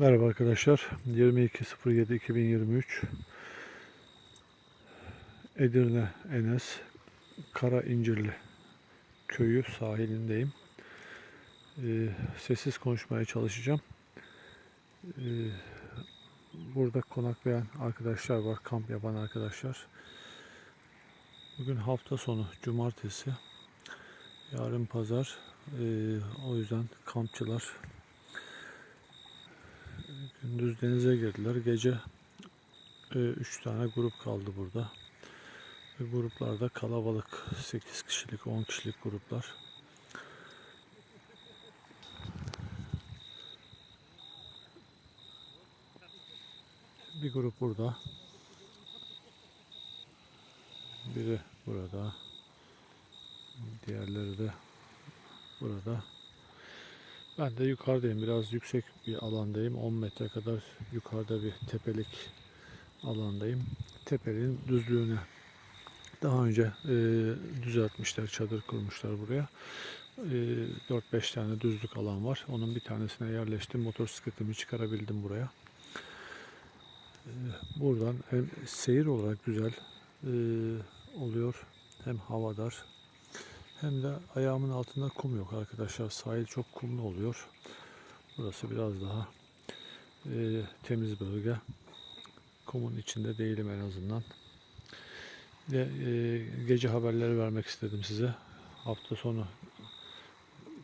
Merhaba arkadaşlar. 22.07.2023 Edirne Enes Kara İncirli köyü sahilindeyim. Ee, sessiz konuşmaya çalışacağım. Ee, burada konaklayan arkadaşlar var, kamp yapan arkadaşlar. Bugün hafta sonu, cumartesi. Yarın pazar. Ee, o yüzden kampçılar Gündüz denize girdiler. Gece 3 tane grup kaldı burada. Ve gruplarda kalabalık 8 kişilik 10 kişilik gruplar. Bir grup burada. Biri burada. Diğerleri de burada. Ben de yukarıdayım. Biraz yüksek bir alandayım. 10 metre kadar yukarıda bir tepelik alandayım. Tepenin düzlüğüne daha önce e, düzeltmişler, çadır kurmuşlar buraya. E, 4-5 tane düzlük alan var. Onun bir tanesine yerleştim. Motosikletimi çıkarabildim buraya. E, buradan hem seyir olarak güzel e, oluyor. Hem havadar hem de ayağımın altında kum yok arkadaşlar. Sahil çok kumlu oluyor. Burası biraz daha e, temiz bölge. Kumun içinde değilim en azından. Ve e, gece haberleri vermek istedim size. Hafta sonu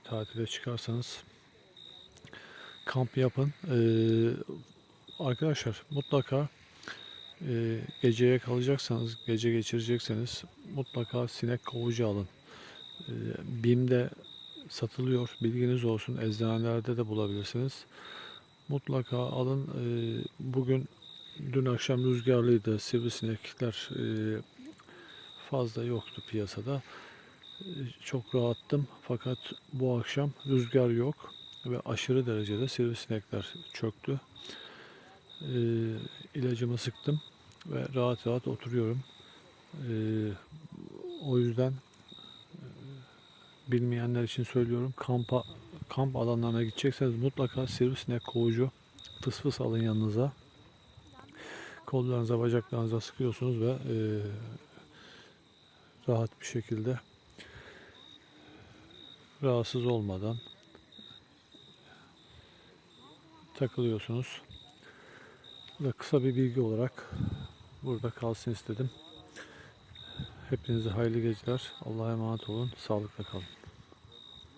tatile çıkarsanız kamp yapın. E, arkadaşlar mutlaka e, geceye kalacaksanız, gece geçirecekseniz mutlaka sinek kovucu alın. E, BİM'de satılıyor. Bilginiz olsun. Eczanelerde de bulabilirsiniz. Mutlaka alın. E, bugün dün akşam rüzgarlıydı. Sivrisinekler e, fazla yoktu piyasada. E, çok rahattım. Fakat bu akşam rüzgar yok ve aşırı derecede sivrisinekler çöktü. İlacımı sıktım ve rahat rahat oturuyorum. O yüzden bilmeyenler için söylüyorum. Kampa kamp alanlarına gidecekseniz mutlaka sivrisinek kovucu fıs fıs alın yanınıza. Kollarınıza, bacaklarınıza sıkıyorsunuz ve e, rahat bir şekilde rahatsız olmadan takılıyorsunuz. Ve kısa bir bilgi olarak burada kalsın istedim. Hepinize hayırlı geceler. Allah'a emanet olun. Sağlıkla kalın.